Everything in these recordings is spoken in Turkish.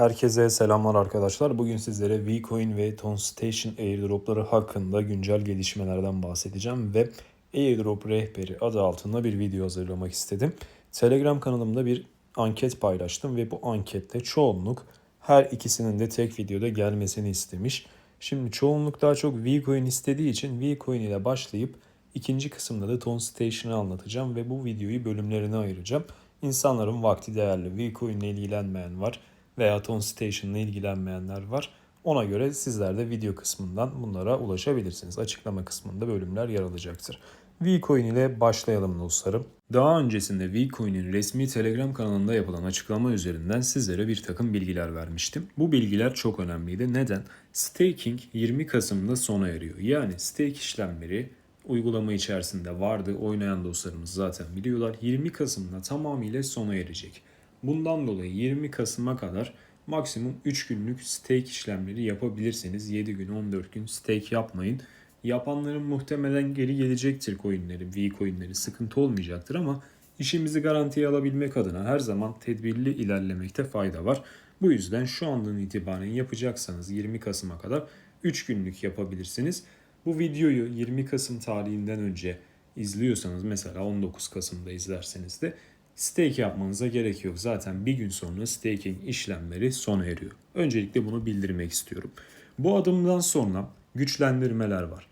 Herkese selamlar arkadaşlar. Bugün sizlere Vcoin ve Tonstation airdropları hakkında güncel gelişmelerden bahsedeceğim ve airdrop rehberi adı altında bir video hazırlamak istedim. Telegram kanalımda bir anket paylaştım ve bu ankette çoğunluk her ikisinin de tek videoda gelmesini istemiş. Şimdi çoğunluk daha çok Vcoin istediği için Vcoin ile başlayıp ikinci kısımda da Tonstation'ı anlatacağım ve bu videoyu bölümlerine ayıracağım. İnsanların vakti değerli. Vcoin ile ilgilenmeyen var veya Tone Station ile ilgilenmeyenler var. Ona göre sizler de video kısmından bunlara ulaşabilirsiniz. Açıklama kısmında bölümler yer alacaktır. Vcoin ile başlayalım dostlarım. Daha öncesinde Vcoin'in resmi Telegram kanalında yapılan açıklama üzerinden sizlere bir takım bilgiler vermiştim. Bu bilgiler çok önemliydi. Neden? Staking 20 Kasım'da sona eriyor. Yani stake işlemleri uygulama içerisinde vardı. Oynayan dostlarımız zaten biliyorlar. 20 Kasım'da tamamıyla sona erecek. Bundan dolayı 20 Kasım'a kadar maksimum 3 günlük stake işlemleri yapabilirsiniz. 7 gün 14 gün stake yapmayın. Yapanların muhtemelen geri gelecektir coinleri, V coinleri sıkıntı olmayacaktır ama işimizi garantiye alabilmek adına her zaman tedbirli ilerlemekte fayda var. Bu yüzden şu andan itibaren yapacaksanız 20 Kasım'a kadar 3 günlük yapabilirsiniz. Bu videoyu 20 Kasım tarihinden önce izliyorsanız mesela 19 Kasım'da izlerseniz de stake yapmanıza gerek yok. Zaten bir gün sonra staking işlemleri sona eriyor. Öncelikle bunu bildirmek istiyorum. Bu adımdan sonra güçlendirmeler var.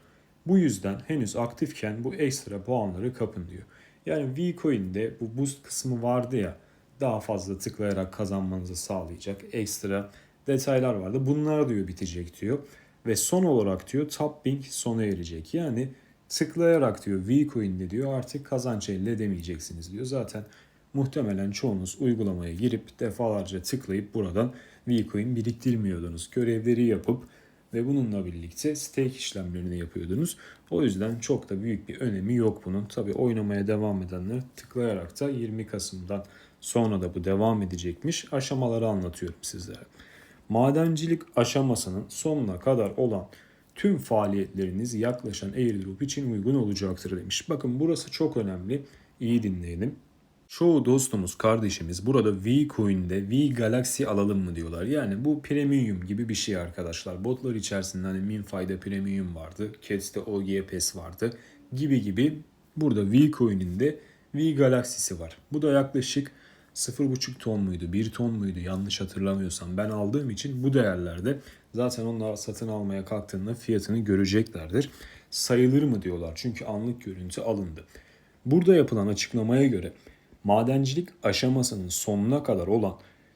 Bu yüzden henüz aktifken bu ekstra puanları kapın diyor. Yani Vcoin'de bu boost kısmı vardı ya daha fazla tıklayarak kazanmanızı sağlayacak ekstra detaylar vardı. Bunlar diyor bitecek diyor. Ve son olarak diyor Tapping sona erecek. Yani tıklayarak diyor Vcoin'de diyor artık kazanç elde edemeyeceksiniz diyor. Zaten muhtemelen çoğunuz uygulamaya girip defalarca tıklayıp buradan Vcoin biriktirmiyordunuz. Görevleri yapıp ve bununla birlikte stake işlemlerini yapıyordunuz. O yüzden çok da büyük bir önemi yok bunun. Tabi oynamaya devam edenler tıklayarak da 20 Kasım'dan sonra da bu devam edecekmiş. Aşamaları anlatıyorum sizlere. Madencilik aşamasının sonuna kadar olan tüm faaliyetleriniz yaklaşan airdrop için uygun olacaktır demiş. Bakın burası çok önemli. İyi dinleyelim. Çoğu dostumuz, kardeşimiz burada Vcoin'de V Galaxy alalım mı diyorlar. Yani bu premium gibi bir şey arkadaşlar. Botlar içerisinde hani MinFi'de premium vardı. Cats'te OG Pass vardı gibi gibi. Burada Vcoin'in de V Galaxy'si var. Bu da yaklaşık 0,5 ton muydu, 1 ton muydu yanlış hatırlamıyorsam ben aldığım için bu değerlerde zaten onlar satın almaya kalktığında fiyatını göreceklerdir. Sayılır mı diyorlar çünkü anlık görüntü alındı. Burada yapılan açıklamaya göre madencilik aşamasının sonuna kadar olan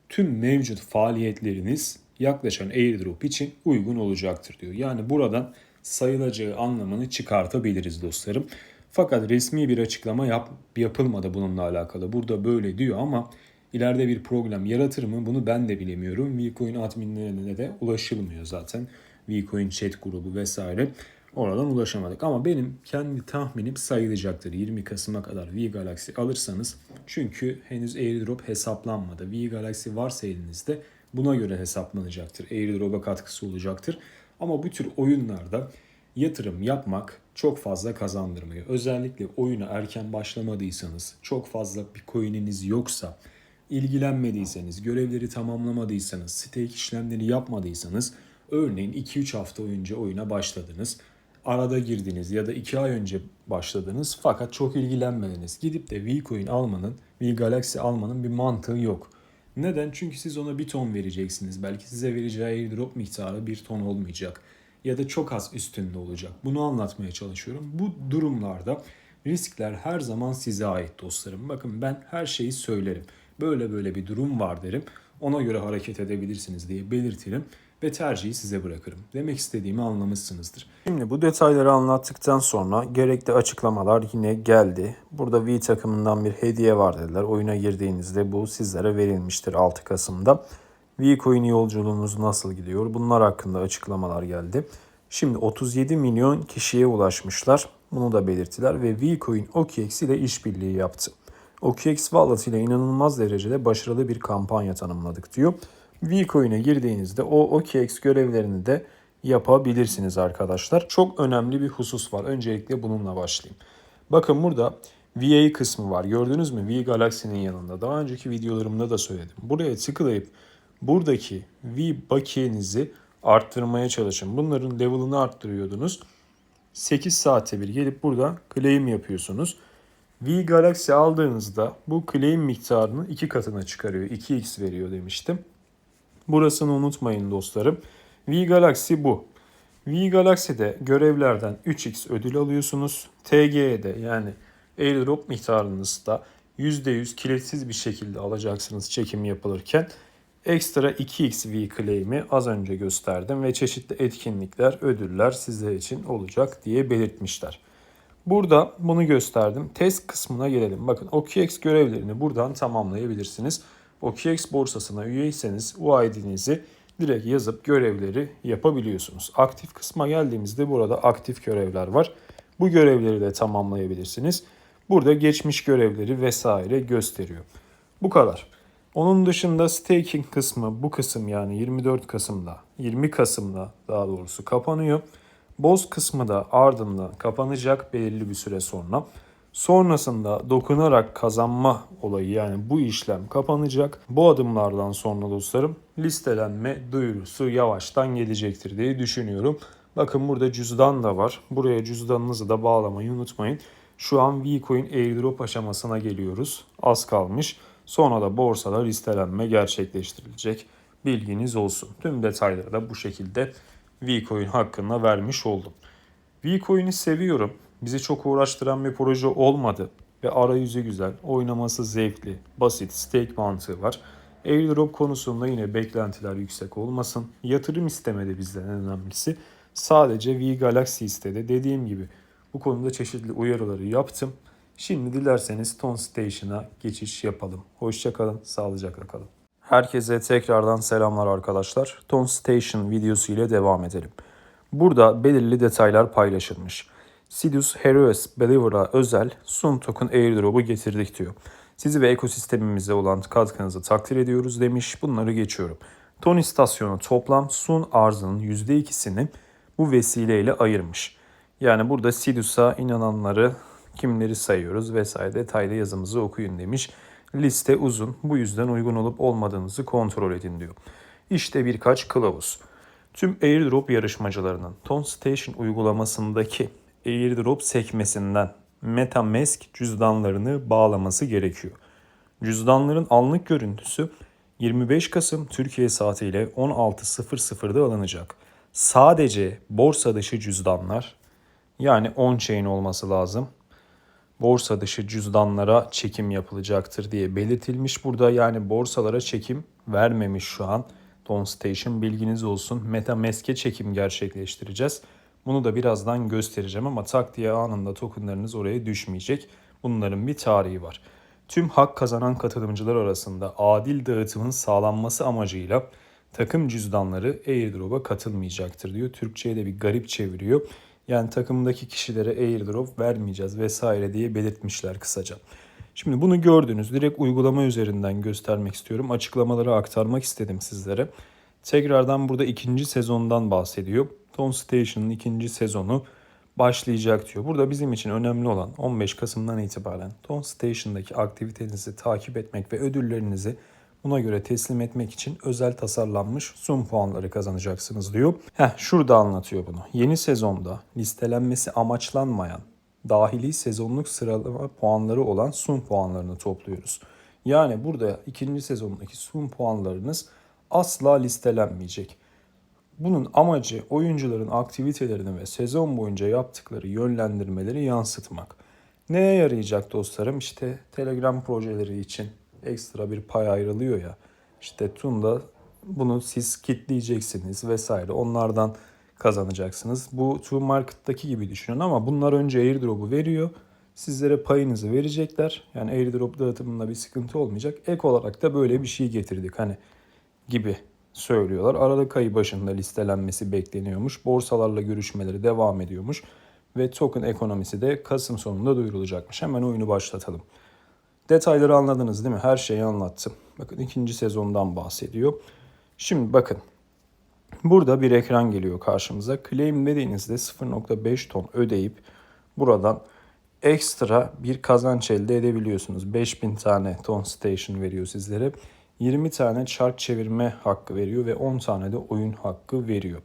tüm mevcut faaliyetleriniz yaklaşan airdrop için uygun olacaktır diyor. Yani buradan sayılacağı anlamını çıkartabiliriz dostlarım. Fakat resmi bir açıklama yap, yapılmadı bununla alakalı. Burada böyle diyor ama ileride bir problem yaratır mı bunu ben de bilemiyorum. Vcoin adminlerine de ulaşılmıyor zaten. Vcoin chat grubu vesaire oradan ulaşamadık. Ama benim kendi tahminim sayılacaktır. 20 Kasım'a kadar V Galaxy alırsanız çünkü henüz airdrop hesaplanmadı. V Galaxy varsa elinizde buna göre hesaplanacaktır. Airdrop'a katkısı olacaktır. Ama bu tür oyunlarda yatırım yapmak çok fazla kazandırmıyor. Özellikle oyuna erken başlamadıysanız, çok fazla bir coin'iniz yoksa, ilgilenmediyseniz, görevleri tamamlamadıysanız, stake işlemleri yapmadıysanız, örneğin 2-3 hafta önce oyuna başladınız, arada girdiniz ya da 2 ay önce başladınız fakat çok ilgilenmediniz. Gidip de Vcoin almanın, V Galaxy almanın bir mantığı yok. Neden? Çünkü siz ona bir ton vereceksiniz. Belki size vereceği airdrop miktarı bir ton olmayacak ya da çok az üstünde olacak. Bunu anlatmaya çalışıyorum. Bu durumlarda riskler her zaman size ait dostlarım. Bakın ben her şeyi söylerim. Böyle böyle bir durum var derim. Ona göre hareket edebilirsiniz diye belirtirim ve tercihi size bırakırım. Demek istediğimi anlamışsınızdır. Şimdi bu detayları anlattıktan sonra gerekli açıklamalar yine geldi. Burada V takımından bir hediye var dediler. Oyuna girdiğinizde bu sizlere verilmiştir 6 Kasım'da. Vcoin yolculuğunuz nasıl gidiyor? Bunlar hakkında açıklamalar geldi. Şimdi 37 milyon kişiye ulaşmışlar. Bunu da belirttiler ve Vcoin OKX ile işbirliği yaptı. OKX Wallet ile inanılmaz derecede başarılı bir kampanya tanımladık diyor. Vcoin'e girdiğinizde o OKX görevlerini de yapabilirsiniz arkadaşlar. Çok önemli bir husus var. Öncelikle bununla başlayayım. Bakın burada VA kısmı var. Gördünüz mü? V Galaxy'nin yanında. Daha önceki videolarımda da söyledim. Buraya tıklayıp buradaki V bakiyenizi arttırmaya çalışın. Bunların level'ını arttırıyordunuz. 8 saate bir gelip burada claim yapıyorsunuz. V Galaxy aldığınızda bu claim miktarını iki katına çıkarıyor. 2x veriyor demiştim. Burasını unutmayın dostlarım. V Galaxy bu. V Galaxy'de görevlerden 3x ödül alıyorsunuz. TG'de yani airdrop miktarınızda %100 kilitsiz bir şekilde alacaksınız çekim yapılırken. Ekstra 2x V claim'i az önce gösterdim ve çeşitli etkinlikler, ödüller sizler için olacak diye belirtmişler. Burada bunu gösterdim. Test kısmına gelelim. Bakın OKX görevlerini buradan tamamlayabilirsiniz. OKX borsasına üyeyseniz UID'nizi direkt yazıp görevleri yapabiliyorsunuz. Aktif kısma geldiğimizde burada aktif görevler var. Bu görevleri de tamamlayabilirsiniz. Burada geçmiş görevleri vesaire gösteriyor. Bu kadar. Onun dışında staking kısmı bu kısım yani 24 Kasım'da 20 Kasım'da daha doğrusu kapanıyor. Boz kısmı da ardından kapanacak belirli bir süre sonra. Sonrasında dokunarak kazanma olayı yani bu işlem kapanacak. Bu adımlardan sonra dostlarım listelenme duyurusu yavaştan gelecektir diye düşünüyorum. Bakın burada cüzdan da var. Buraya cüzdanınızı da bağlamayı unutmayın. Şu an Vcoin airdrop aşamasına geliyoruz. Az kalmış. Sonra da borsada listelenme gerçekleştirilecek. Bilginiz olsun. Tüm detayları da bu şekilde Vcoin hakkında vermiş oldum. Vcoin'i seviyorum. Bizi çok uğraştıran bir proje olmadı ve arayüzü güzel, oynaması zevkli, basit, stake mantığı var. Airdrop konusunda yine beklentiler yüksek olmasın. Yatırım istemedi bizden en önemlisi. Sadece V Galaxy istedi. Dediğim gibi bu konuda çeşitli uyarıları yaptım. Şimdi dilerseniz Ton Station'a geçiş yapalım. Hoşçakalın, sağlıcakla kalın. Herkese tekrardan selamlar arkadaşlar. Ton Station videosu ile devam edelim. Burada belirli detaylar paylaşılmış. Sidious Heroes Believer'a özel Sun Token Airdrop'u getirdik diyor. Sizi ve ekosistemimize olan katkınızı takdir ediyoruz demiş. Bunları geçiyorum. Ton istasyonu toplam Sun arzının %2'sini bu vesileyle ayırmış. Yani burada Sidus'a inananları kimleri sayıyoruz vesaire detaylı yazımızı okuyun demiş. Liste uzun bu yüzden uygun olup olmadığınızı kontrol edin diyor. İşte birkaç kılavuz. Tüm airdrop yarışmacılarının Ton Station uygulamasındaki airdrop sekmesinden MetaMask cüzdanlarını bağlaması gerekiyor. Cüzdanların anlık görüntüsü 25 Kasım Türkiye saatiyle 16.00'da alınacak. Sadece borsa dışı cüzdanlar yani on-chain olması lazım. Borsa dışı cüzdanlara çekim yapılacaktır diye belirtilmiş burada. Yani borsalara çekim vermemiş şu an. Ton Station bilginiz olsun. MetaMask'e çekim gerçekleştireceğiz. Bunu da birazdan göstereceğim ama tak diye anında tokenlarınız oraya düşmeyecek. Bunların bir tarihi var. Tüm hak kazanan katılımcılar arasında adil dağıtımın sağlanması amacıyla takım cüzdanları airdrop'a katılmayacaktır diyor. Türkçe'ye de bir garip çeviriyor. Yani takımdaki kişilere airdrop vermeyeceğiz vesaire diye belirtmişler kısaca. Şimdi bunu gördünüz. Direkt uygulama üzerinden göstermek istiyorum. Açıklamaları aktarmak istedim sizlere. Tekrardan burada ikinci sezondan bahsediyor. Ton Station'ın ikinci sezonu başlayacak diyor. Burada bizim için önemli olan 15 Kasım'dan itibaren Ton Station'daki aktivitenizi takip etmek ve ödüllerinizi buna göre teslim etmek için özel tasarlanmış sun puanları kazanacaksınız diyor. Heh, şurada anlatıyor bunu. Yeni sezonda listelenmesi amaçlanmayan dahili sezonluk sıralama puanları olan sun puanlarını topluyoruz. Yani burada ikinci sezondaki sun puanlarınız asla listelenmeyecek. Bunun amacı oyuncuların aktivitelerini ve sezon boyunca yaptıkları yönlendirmeleri yansıtmak. Neye yarayacak dostlarım? İşte Telegram projeleri için ekstra bir pay ayrılıyor ya. İşte Tunda bunu siz kitleyeceksiniz vesaire. Onlardan kazanacaksınız. Bu Two Market'taki gibi düşünün ama bunlar önce airdrop'u veriyor. Sizlere payınızı verecekler. Yani airdrop dağıtımında bir sıkıntı olmayacak. Ek olarak da böyle bir şey getirdik hani gibi söylüyorlar. Aralık ayı başında listelenmesi bekleniyormuş. Borsalarla görüşmeleri devam ediyormuş. Ve token ekonomisi de Kasım sonunda duyurulacakmış. Hemen oyunu başlatalım. Detayları anladınız değil mi? Her şeyi anlattım. Bakın ikinci sezondan bahsediyor. Şimdi bakın. Burada bir ekran geliyor karşımıza. Claim dediğinizde 0.5 ton ödeyip buradan ekstra bir kazanç elde edebiliyorsunuz. 5000 tane ton station veriyor sizlere. 20 tane çark çevirme hakkı veriyor ve 10 tane de oyun hakkı veriyor.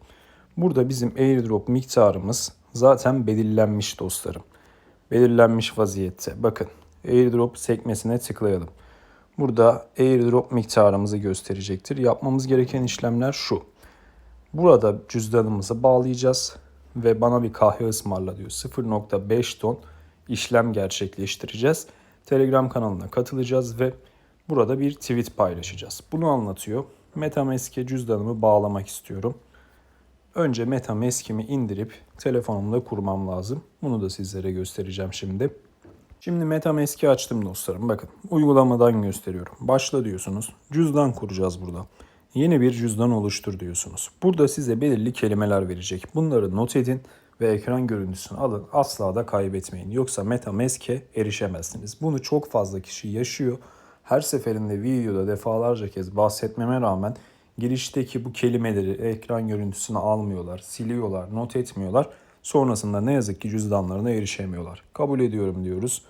Burada bizim airdrop miktarımız zaten belirlenmiş dostlarım. Belirlenmiş vaziyette. Bakın airdrop sekmesine tıklayalım. Burada airdrop miktarımızı gösterecektir. Yapmamız gereken işlemler şu. Burada cüzdanımızı bağlayacağız ve bana bir kahve ısmarla diyor. 0.5 ton işlem gerçekleştireceğiz. Telegram kanalına katılacağız ve burada bir tweet paylaşacağız. Bunu anlatıyor. Metamask'e cüzdanımı bağlamak istiyorum. Önce Metamask'imi indirip telefonumda kurmam lazım. Bunu da sizlere göstereceğim şimdi. Şimdi Metamask'i açtım dostlarım. Bakın uygulamadan gösteriyorum. Başla diyorsunuz. Cüzdan kuracağız burada. Yeni bir cüzdan oluştur diyorsunuz. Burada size belirli kelimeler verecek. Bunları not edin ve ekran görüntüsünü alın. Asla da kaybetmeyin. Yoksa Metamask'e erişemezsiniz. Bunu çok fazla kişi yaşıyor. Her seferinde videoda defalarca kez bahsetmeme rağmen girişteki bu kelimeleri ekran görüntüsüne almıyorlar, siliyorlar, not etmiyorlar. Sonrasında ne yazık ki cüzdanlarına erişemiyorlar. Kabul ediyorum diyoruz.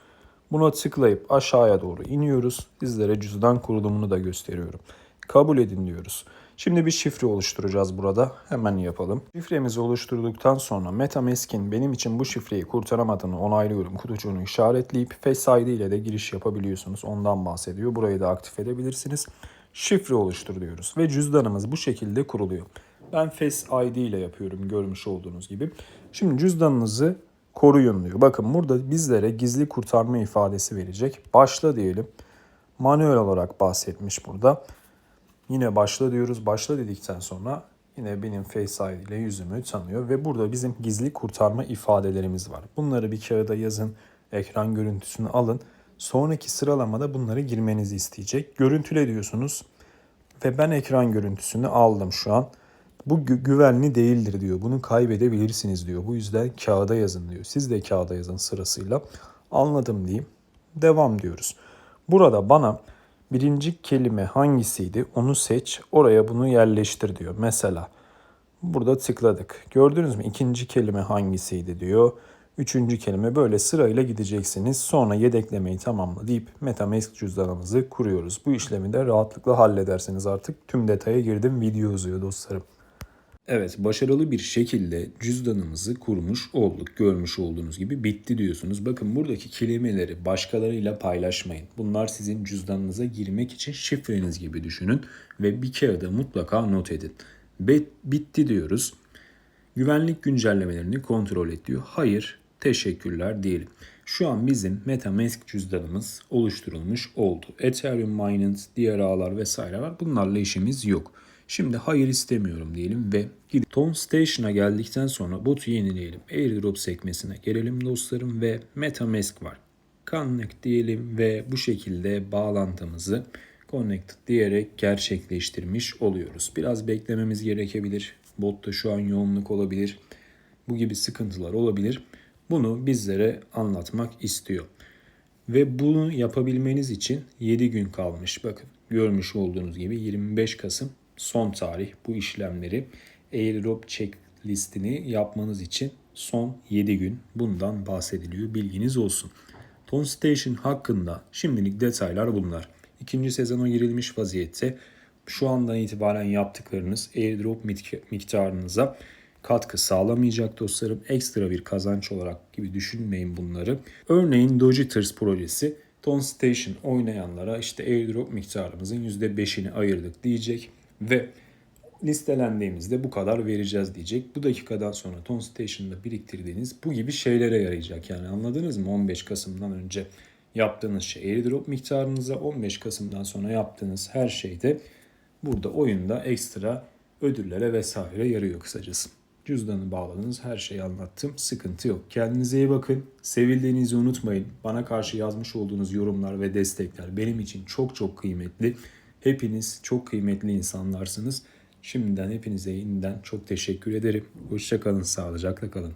Buna tıklayıp aşağıya doğru iniyoruz. Sizlere cüzdan kurulumunu da gösteriyorum. Kabul edin diyoruz. Şimdi bir şifre oluşturacağız burada. Hemen yapalım. Şifremizi oluşturduktan sonra Metamask'in benim için bu şifreyi kurtaramadığını onaylıyorum. Kutucuğunu işaretleyip Face ID ile de giriş yapabiliyorsunuz. Ondan bahsediyor. Burayı da aktif edebilirsiniz. Şifre oluştur diyoruz ve cüzdanımız bu şekilde kuruluyor. Ben Face ID ile yapıyorum görmüş olduğunuz gibi. Şimdi cüzdanınızı koruyun diyor. Bakın burada bizlere gizli kurtarma ifadesi verecek. Başla diyelim. Manuel olarak bahsetmiş burada. Yine başla diyoruz. Başla dedikten sonra yine benim Face ID ile yüzümü tanıyor ve burada bizim gizli kurtarma ifadelerimiz var. Bunları bir kağıda yazın, ekran görüntüsünü alın. Sonraki sıralamada bunları girmenizi isteyecek. Görüntüle diyorsunuz ve ben ekran görüntüsünü aldım şu an. Bu gü- güvenli değildir diyor. Bunu kaybedebilirsiniz diyor. Bu yüzden kağıda yazın diyor. Siz de kağıda yazın sırasıyla. Anladım diyeyim. Devam diyoruz. Burada bana birinci kelime hangisiydi onu seç oraya bunu yerleştir diyor. Mesela burada tıkladık. Gördünüz mü ikinci kelime hangisiydi diyor. Üçüncü kelime böyle sırayla gideceksiniz. Sonra yedeklemeyi tamamla deyip Metamask cüzdanımızı kuruyoruz. Bu işlemi de rahatlıkla halledersiniz artık. Tüm detaya girdim video uzuyor dostlarım. Evet, başarılı bir şekilde cüzdanımızı kurmuş olduk. Görmüş olduğunuz gibi bitti diyorsunuz. Bakın buradaki kelimeleri başkalarıyla paylaşmayın. Bunlar sizin cüzdanınıza girmek için şifreniz gibi düşünün ve bir kağıda mutlaka not edin. Bitti diyoruz. Güvenlik güncellemelerini kontrol et diyor. Hayır, teşekkürler diyelim. Şu an bizim Metamask cüzdanımız oluşturulmuş oldu. Ethereum Binance, diğer ağlar vesaire var. Bunlarla işimiz yok. Şimdi hayır istemiyorum diyelim ve gidip Ton Station'a geldikten sonra botu yenileyelim. Airdrop sekmesine gelelim dostlarım ve Metamask var. Connect diyelim ve bu şekilde bağlantımızı Connected diyerek gerçekleştirmiş oluyoruz. Biraz beklememiz gerekebilir. Botta şu an yoğunluk olabilir. Bu gibi sıkıntılar olabilir. Bunu bizlere anlatmak istiyor. Ve bunu yapabilmeniz için 7 gün kalmış. Bakın görmüş olduğunuz gibi 25 Kasım son tarih bu işlemleri airdrop checklistini yapmanız için son 7 gün bundan bahsediliyor. Bilginiz olsun. Ton Station hakkında şimdilik detaylar bunlar. İkinci sezona girilmiş vaziyette şu andan itibaren yaptıklarınız airdrop miktarınıza katkı sağlamayacak dostlarım. Ekstra bir kazanç olarak gibi düşünmeyin bunları. Örneğin Dojiters projesi Ton Station oynayanlara işte airdrop miktarımızın %5'ini ayırdık diyecek ve listelendiğimizde bu kadar vereceğiz diyecek. Bu dakikadan sonra Ton Station'da biriktirdiğiniz bu gibi şeylere yarayacak. Yani anladınız mı? 15 Kasım'dan önce yaptığınız şey airdrop miktarınıza 15 Kasım'dan sonra yaptığınız her şeyde burada oyunda ekstra ödüllere vesaire yarıyor kısacası. Cüzdanı bağladınız, her şeyi anlattım. Sıkıntı yok. Kendinize iyi bakın. Sevildiğinizi unutmayın. Bana karşı yazmış olduğunuz yorumlar ve destekler benim için çok çok kıymetli. Hepiniz çok kıymetli insanlarsınız. Şimdiden hepinize yeniden çok teşekkür ederim. Hoşçakalın, sağlıcakla kalın.